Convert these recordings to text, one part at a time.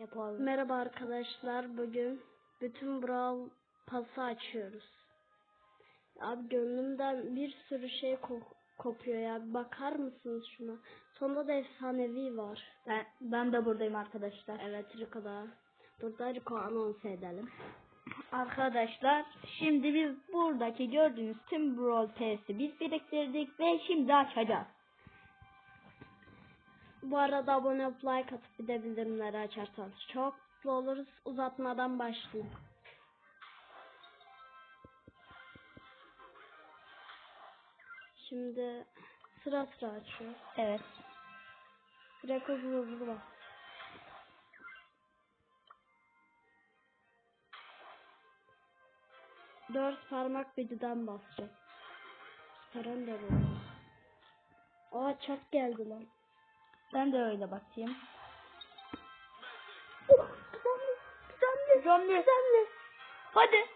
Yapalım. Merhaba arkadaşlar. Bugün bütün Brawl pası açıyoruz. Abi gönlümden bir sürü şey ko- kopuyor ya. Bakar mısınız şuna? Sonunda da efsanevi var. Ben, ben de buradayım arkadaşlar. Evet Rico'da. Burada Rico anons edelim. Arkadaşlar şimdi biz buradaki gördüğünüz tüm Brawl Pass'i biz biriktirdik ve şimdi açacağız. Bu arada abone olup like atıp bir de bildirimleri açarsanız çok mutlu oluruz. Uzatmadan başlayayım. Şimdi sıra sıra açıyor. Evet. Direkt hızlı hızlı bak. Dört parmak birden basacak. Paran da böyle. Aa çak geldi lan. Ben de öyle bakayım. Oh, güzelli, güzelli, güzelli. Hadi.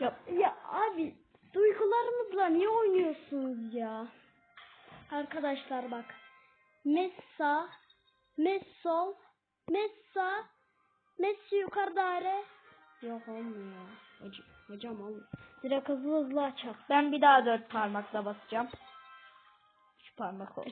Ya, ya abi duygularımızla niye oynuyorsunuz ya? Arkadaşlar bak. Messa, Messol, Messa, Messi yukarıda are. Yok olmuyor. Hocam, hocam olmuyor. Direkt hızlı hızlı açak. Ben bir daha dört parmakla basacağım. Üç parmak oldu.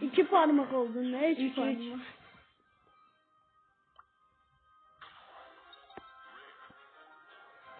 İki parmak oldu. Ne üç, Üç, parmak? üç.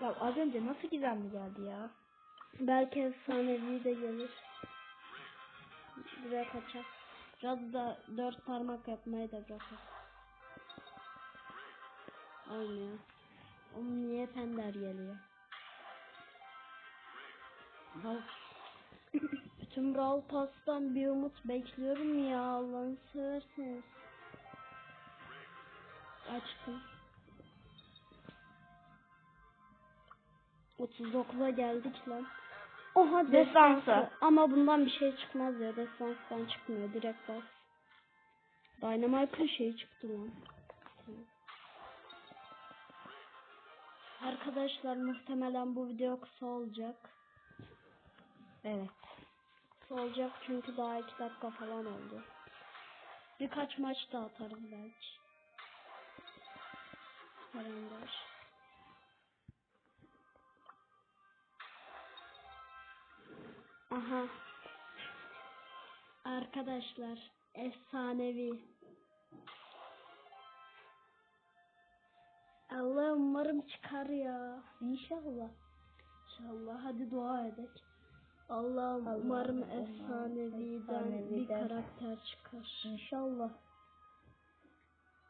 ya az önce nasıl gizemli geldi ya? Belki efsanevi de gelir. Direkt açak. Biraz da dört parmak yapmayı da bırakır. Olmuyor. Oğlum niye Fender geliyor? Bak. Bütün Brawl Pass'tan bir umut bekliyorum ya Allah'ını severseniz. Açtım. 39'a geldik lan. Oha Destansı. Ama bundan bir şey çıkmaz ya. Destanstan çıkmıyor. Direkt bas. Dynamite'ın şeyi çıktı lan. Arkadaşlar muhtemelen bu video kısa olacak. Evet. Kısa olacak çünkü daha iki dakika falan oldu. Birkaç maç da atarız belki. Kalender. Aha. Arkadaşlar efsanevi. Allah umarım çıkar ya. İnşallah. İnşallah hadi dua edek. Allah'ım Allah'ım, umarım Allah'ım, efsaneviden bir karakter çıkar. İnşallah.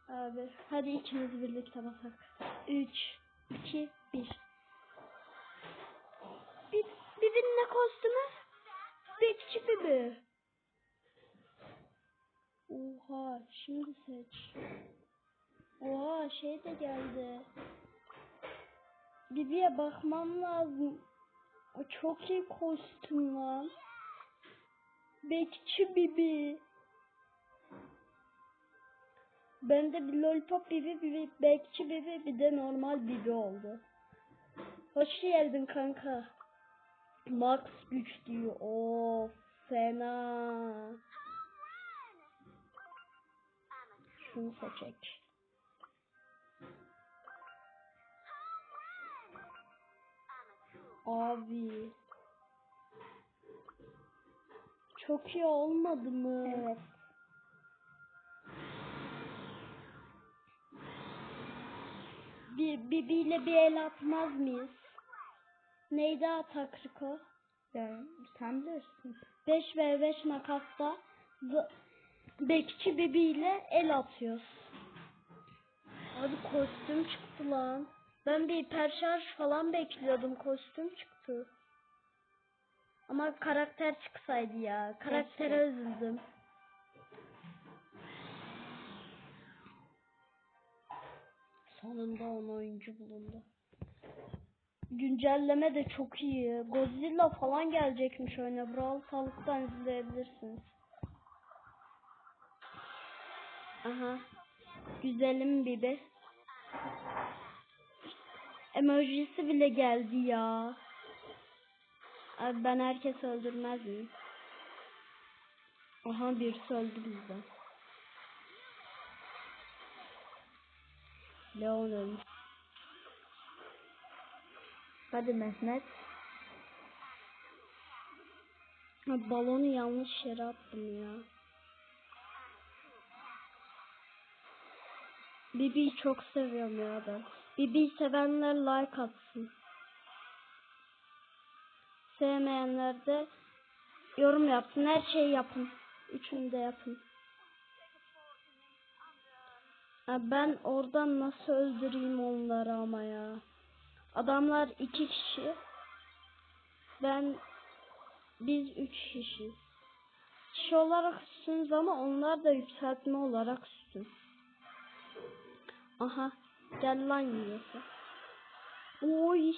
Abi hadi ikimiz birlikte basak. 3 2 1 Bir birbirine kostümü Bekçi bebe. Oha şimdi seç. Oha şey de geldi. Bibi'ye bakmam lazım. Çok iyi kostüm lan. Bekçi Bibi. Bende bir lollipop bibi, bir bekçi bibi, bir de normal bibi oldu. Hoş geldin kanka. Max güç diyor. Of fena. Şunu seçek. Abi. Çok iyi olmadı mı? Evet. Bir bibiyle bir el atmaz mıyız? Neydi atak Riko? Yani sen bilirsin. 5 ve 5 makasta bekçi bibiyle el atıyoruz. Abi kostüm çıktı lan. Ben bir hiperşarj falan bekliyordum. Kostüm çıktı. Ama karakter çıksaydı ya. Karaktere Keşke. üzüldüm. Sonunda 10 oyuncu bulundu. Güncelleme de çok iyi. Godzilla falan gelecekmiş oyuna. Brawl Talk'tan izleyebilirsiniz. Aha. Güzelim Bibi. Emojisi bile geldi ya. Abi ben herkes öldürmez miyim? Aha birisi öldü bizden. Leon ölmüş. Hadi Mehmet. Balonu yanlış yere attım ya. Bibi'yi çok seviyorum ya ben. Bibi'yi sevenler like atsın. Sevmeyenler de yorum yapsın. Her şeyi yapın. Üçünü de yapın. Ben oradan nasıl öldüreyim onları ama ya. Adamlar iki kişi. Ben biz üç kişiyiz. Kişi olarak üstünüz ama onlar da yükseltme olarak üstün. Aha gel lan yiyorsa. Oy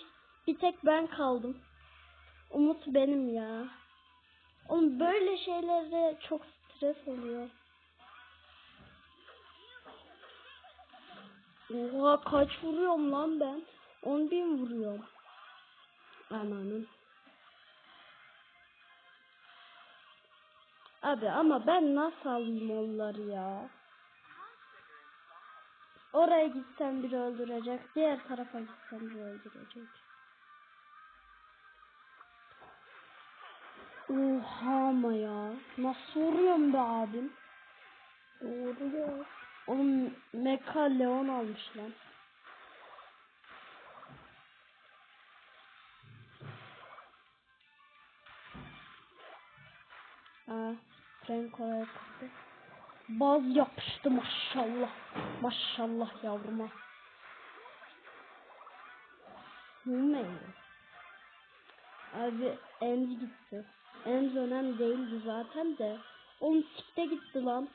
bir tek ben kaldım. Umut benim ya. Oğlum böyle şeylerde çok stres oluyor. Oha kaç vuruyorum lan ben? 10 bin vuruyorum. Ananın. Abi ama ben nasıl alayım onları ya? Oraya gitsem biri öldürecek. Diğer tarafa gitsem biri öldürecek. Oha ama ya. Nasıl vuruyorum be abim? Doğru ya. Oğlum Mecha Leon almış lan. Aa, Franco'ya çıktı. Baz yapıştı maşallah. Maşallah yavruma. Ne? Abi Enz gitti. Enz önemli değildi zaten de. Oğlum sikte gitti lan.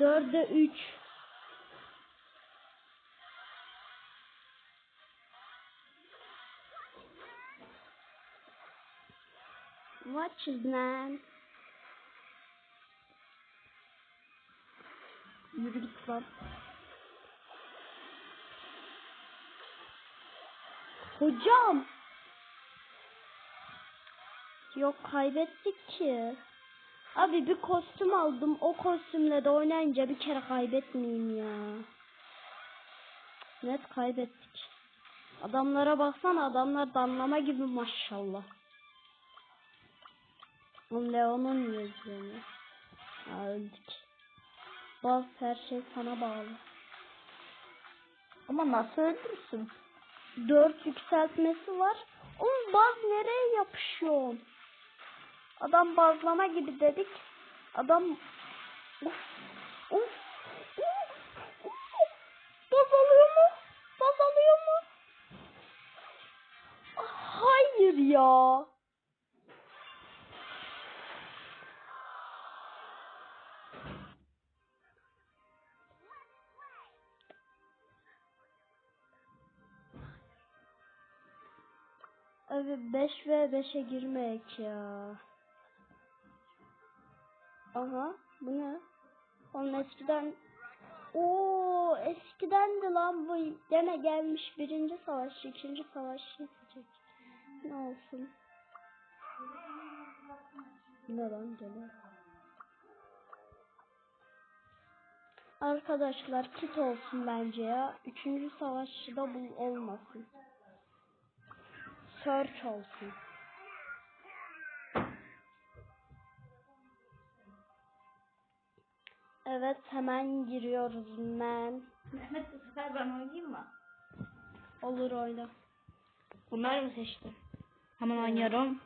Dörde üç. Watch is man. Yürü git. Hocam. Yok kaybettik ki. Abi bir kostüm aldım. O kostümle de oynayınca bir kere kaybetmeyeyim ya. Net kaybettik. Adamlara baksana adamlar damlama gibi maşallah. Leon'un yüzüğünü. Aa, öldük. Baz her şey sana bağlı. Ama nasıl öldürsün? Dört yükseltmesi var. Oğlum baz nereye yapışıyor? Adam bazlama gibi dedik. Adam Uf, uf. Baz alıyor mu? Baz alıyor mu? Ah, Hayır ya. Abi 5 ve 5'e girmek ya. Aha bu ne? Oğlum eskiden Oo eskiden de lan bu deme gelmiş birinci savaş, ikinci savaş yapacak. Ne olsun? Ne lan gene? Arkadaşlar kit olsun bence ya. Üçüncü savaşçıda bu olmasın. Search olsun. Evet hemen giriyoruz men. Mehmet bu sefer ben oynayayım mı? Olur oyna. Bunları mı seçtin? Hemen oynuyorum.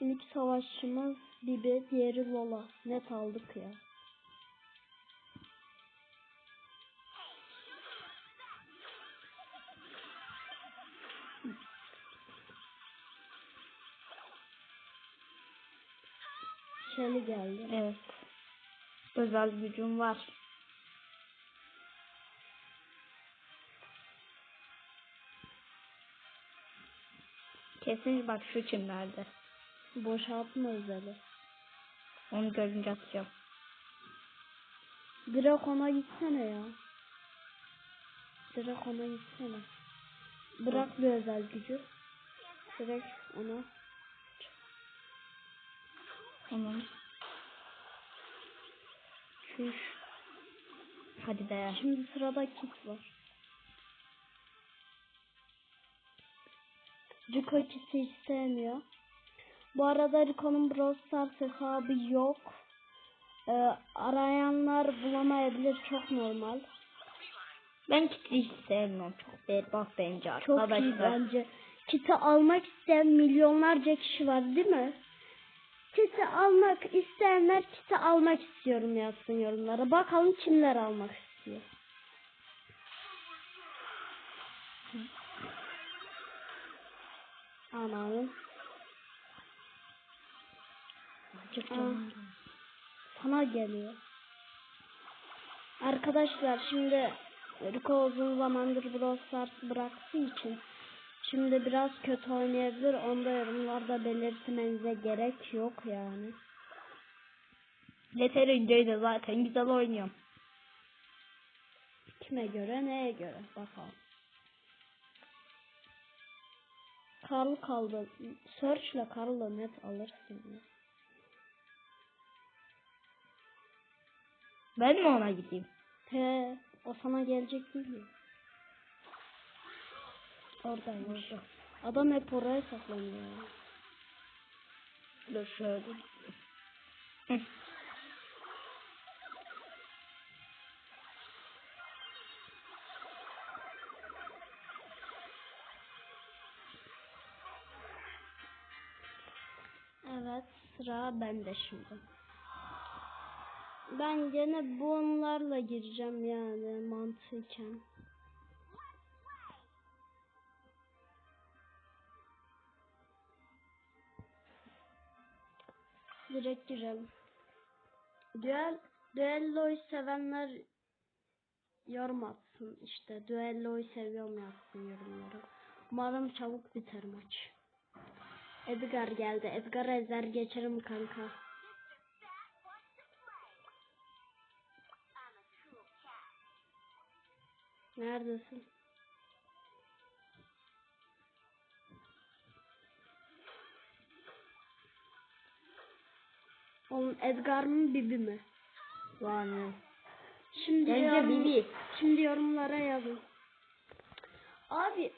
İlk savaşçımız Bibi, diğeri Lola. Net aldık ya. Shelly geldi. Evet. Özel gücüm var. Kesin bak şu çimlerde. Boşaltma özeli. Onu görünce atacağım. Drakon'a gitsene ya. direkt ona gitsene. Bırak bir özel gücü. Direkt ona. Tamam. Şuş. Hadi be. Şimdi sırada kit var. Rico kiti istemiyor. Bu arada Rico'nun Brawl Stars hesabı yok. Ee, arayanlar bulamayabilir çok normal. Ben kiti hiç sevmiyorum. Çok berbat bence Çok iyi arkadaşlar. bence. Kiti almak isteyen milyonlarca kişi var değil mi? Kiti almak isteyenler kiti almak istiyorum yazsın yorumlara. Bakalım kimler almak istiyor. Ananın. Çok Aa. canım. Sana geliyor. Arkadaşlar şimdi Rico uzun zamandır Brawl Stars bıraktığı için şimdi biraz kötü oynayabilir. Onu da yorumlarda belirtmenize gerek yok yani. Yeterince de zaten güzel oynuyorum. Kime göre neye göre bakalım. Karl kaldı. Search'la Karl'ı net alırsın ya. Ben mi ona gideyim? He, o sana gelecek değil mi? Oradaymış. Adam hep oraya saklanıyor. Dur şöyle. Hı. Evet, sıra bende şimdi. Ben gene bunlarla gireceğim yani mantıken. Direkt girelim. Duel, düelloyu sevenler yorum atsın işte. Düelloyu seviyorum yazsın yorumlara. Umarım çabuk biter maç. Edgar geldi. Edgar ezer geçerim kanka. Neredesin? Oğlum Edgar mı Bibi mi? Yani. Şimdi Bence yorum- Bibi. Şimdi yorumlara yazın. Abi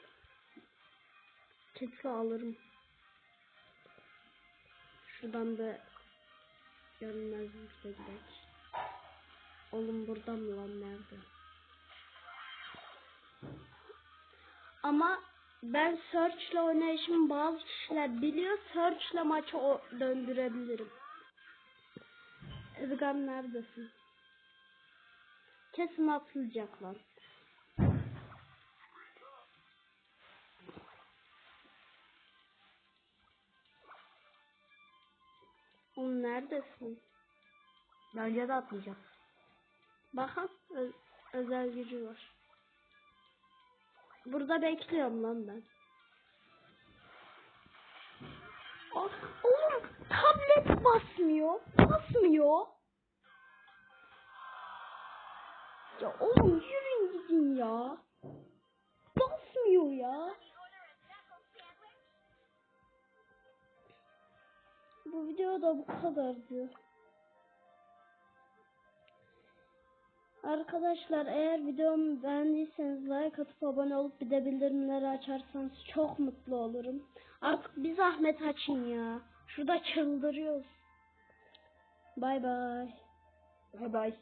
kesin alırım. Şuradan da görünmez bir. Oğlum buradan mı lan nerede? Ama ben search'le oynayışımı bazı kişiler biliyor. Search'le maçı o döndürebilirim. Edgar neredesin? Kesin atılacak lan. Oğlum neredesin? Bence de atlayacağım. Bakın özel gücü var. Burada bekliyorum lan ben. Ah, oğlum tablet basmıyor. Basmıyor. Ya oğlum yürüyün gidin ya. Basmıyor ya. Bu videoda bu kadardı. Arkadaşlar eğer videomu beğendiyseniz like atıp abone olup bir de bildirimleri açarsanız çok mutlu olurum. Artık bir zahmet açın ya. Şurada çıldırıyoruz. Bay bay. Bay bay.